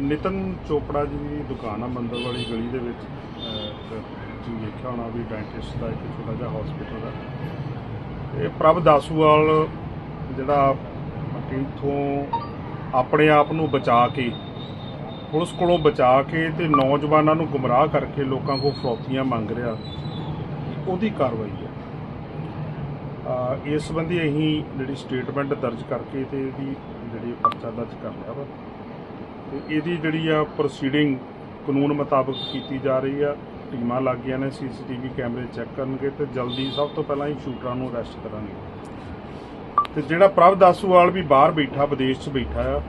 ਨਿਤਨ ਚੋਪੜਾ ਜੀ ਦੀ ਦੁਕਾਨ ਆ ਮੰਦਰ ਵਾਲੀ ਗਲੀ ਦੇ ਵਿੱਚ ਅਹ, ਇੱਕ ਤੁਸੀਂ ਵੇਖਿਆ ਹੋਣਾ ਵੀ ਡੈਂਟਿਸਟ ਦਾ ਇੱਕ ਛੋਟਾ ਜਿਹਾ ਹਸਪੀਟਲ ਆ। ਇਹ ਪ੍ਰਭ ਦਾਸੂਵਾਲ ਜਿਹੜਾ ਕਿ ਇੱਥੋਂ ਆਪਣੇ ਆਪ ਨੂੰ ਬਚਾ ਕੇ ਪੁਲਿਸ ਕੋਲੋਂ ਬਚਾ ਕੇ ਤੇ ਨੌਜਵਾਨਾਂ ਨੂੰ ਗੁੰਮਰਾਹ ਕਰਕੇ ਲੋਕਾਂ ਕੋਲ ਫਰੌਤੀਆਂ ਮੰਗ ਰਿਹਾ ਉਹਦੀ ਕਾਰਵਾਈ ਹੈ। ਇਸ ਸੰਬੰਧੀ ਅਸੀਂ ਜਿਹੜੀ ਸਟੇਟਮੈਂਟ ਦਰਜ ਕਰਕੇ ਤੇ ਇਹਦੀ ਜਿਹੜੀ ਪਰਚਾ ਦਰਜ ਕਰ ਲਿਆ ਵਾ। ਤੇ ਇਹਦੀ ਜਿਹੜੀ ਆ ਪ੍ਰੋਸੀਡਿੰਗ ਕਾਨੂੰਨ ਮੁਤਾਬਕ ਕੀਤੀ ਜਾ ਰਹੀ ਆ, ਟੀਮਾਂ ਲੱਗ ਗਈਆਂ ਨੇ ਸੀਸੀਟੀਵੀ ਕੈਮਰੇ ਚੈੱਕ ਕਰਨਗੇ ਤੇ ਜਲਦੀ ਸਭ ਤੋਂ ਪਹਿਲਾਂ ਹੀ ਸ਼ੂਟਰਾਂ ਨੂੰ ਅਰੈਸਟ ਕਰਾਂਗੇ। ਤੇ ਜਿਹੜਾ ਪ੍ਰਭ ਦਾਸੂਵਾਲ ਵੀ ਬਾਹਰ ਬੈਠਾ, ਵਿਦੇਸ਼ 'ਚ ਬੈਠਾ ਆ,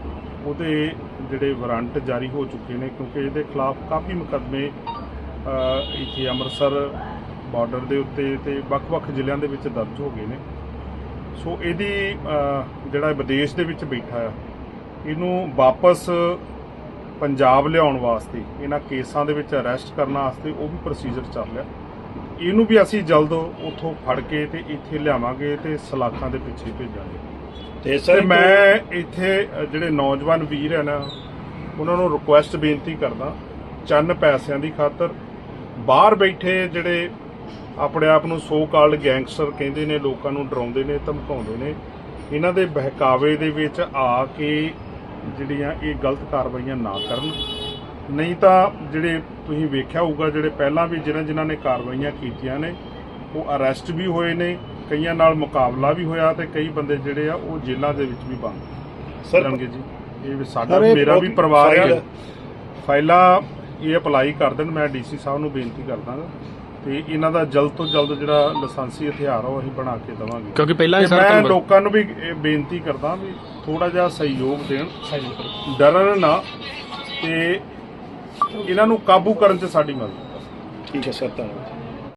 ਉਹਦੇ ਜਿਹੜੇ ਵਾਰੰਟ ਜਾਰੀ ਹੋ ਚੁੱਕੇ ਨੇ ਕਿਉਂਕਿ ਇਹਦੇ ਖਿਲਾਫ ਕਾਫੀ ਮੁਕੱਦਮੇ ਇੱਥੇ ਅੰਮ੍ਰਿਤਸਰ ਬਾਰਡਰ ਦੇ ਉੱਤੇ ਤੇ ਵੱਖ-ਵੱਖ ਜ਼ਿਲ੍ਹਿਆਂ ਦੇ ਵਿੱਚ ਦਰਜ ਹੋ ਗਏ ਨੇ। ਸੋ ਇਹਦੀ ਜਿਹੜਾ ਵਿਦੇਸ਼ ਦੇ ਵਿੱਚ ਬੈਠਾ ਆ ਇਹਨੂੰ ਵਾਪਸ ਪੰਜਾਬ ਲਿਆਉਣ ਵਾਸਤੇ ਇਹਨਾਂ ਕੇਸਾਂ ਦੇ ਵਿੱਚ ਅਰੈਸਟ ਕਰਨ ਵਾਸਤੇ ਉਹ ਵੀ ਪ੍ਰੋਸੀਜਰ ਚੱਲ ਰਿਹਾ। ਇਹਨੂੰ ਵੀ ਅਸੀਂ ਜਲਦ ਉੱਥੋਂ ਫੜ ਕੇ ਤੇ ਇੱਥੇ ਲਿਆਵਾਂਗੇ ਤੇ ਸਲਾਖਾਂ ਦੇ ਪਿੱਛੇ ਭੇਜਾਂਗੇ। ਤੇ ਤੇ ਮੈਂ ਇੱਥੇ ਜਿਹੜੇ ਨੌਜਵਾਨ ਵੀਰ ਹੈ ਨਾ ਉਹਨਾਂ ਨੂੰ ਰਿਕੁਐਸਟ ਬੇਨਤੀ ਕਰਦਾ ਚੰਨ ਪੈਸਿਆਂ ਦੀ ਖਾਤਰ। ਬਾਹਰ ਬੈਠੇ ਜਿਹੜੇ ਆਪਣੇ ਆਪ ਨੂੰ ਸੋ ਕਾਲਡ ਗੈਂਗਸਟਰ ਕਹਿੰਦੇ ਨੇ ਲੋਕਾਂ ਨੂੰ ਡਰਾਉਂਦੇ ਨੇ ਧਮਕਾਉਂਦੇ ਨੇ ਇਹਨਾਂ ਦੇ ਬਹਿਕਾਵੇ ਦੇ ਵਿੱਚ ਆ ਕੇ ਜਿਹੜੀਆਂ ਇਹ ਗਲਤ ਕਾਰਵਾਈਆਂ ਨਾ ਕਰਨ। ਨਹੀਂ ਤਾਂ ਜਿਹੜੇ ਤੁਸੀਂ ਵੇਖਿਆ ਹੋਊਗਾ ਜਿਹੜੇ ਪਹਿਲਾਂ ਵੀ ਜਿਨ੍ਹਾਂ ਜਿਨ੍ਹਾਂ ਨੇ ਕਾਰਵਾਈਆਂ ਕੀਤੀਆਂ ਨੇ ਉਹ ਅਰੈਸਟ ਵੀ ਹੋਏ ਨੇ ਕਈਆਂ ਨਾਲ ਮੁਕਾਬਲਾ ਵੀ ਹੋਇਆ ਤੇ ਕਈ ਬੰਦੇ ਜਿਹੜੇ ਆ ਉਹ ਜੇਲ੍ਹਾਂ ਦੇ ਵਿੱਚ ਵੀ ਬੰਦ ਸਰ ਕਰਨਗੇ ਜੀ ਇਹ ਵੀ ਸਾਡਾ ਮੇਰਾ ਵੀ ਪਰਿਵਾਰ ਹੈ। ਫਾਈਲਾਂ ਇਹ ਅਪਲਾਈ ਕਰ ਦੇਣ ਮੈਂ ਡੀਸੀ ਸਾਹਿਬ ਨੂੰ ਬੇਨਤੀ ਕਰਦਾ ਤੇ ਇਹਨਾਂ ਦਾ ਜਲਦ ਤੋਂ ਜਲਦ ਜਿਹੜਾ ਲਾਇਸੈਂਸੀ ਹਥਿਆਰ ਆ ਉਹ ਅਸੀਂ ਬਣਾ ਕੇ ਦੇਵਾਂਗੇ। ਕਿਉਂਕਿ ਪਹਿਲਾਂ ਹੀ ਤੇ ਸਰ ਮੈਂ ਲੋਕਾਂ ਨੂੰ ਵੀ ਇਹ ਬੇਨਤੀ ਕਰਦਾ ਵੀ ਥੋੜਾ ਜਿਹਾ ਸਹਿਯੋਗ ਦੇਣ। ਡਰਨ ਨਾ। ਤੇ ਇਹਨਾਂ ਨੂੰ ਕਾਬੂ ਕਰਨ 'ਚ ਸਾਡੀ ਮਦਦ ਠੀਕ ਹੈ ਸਰ ਧੰਨਵਾਦ।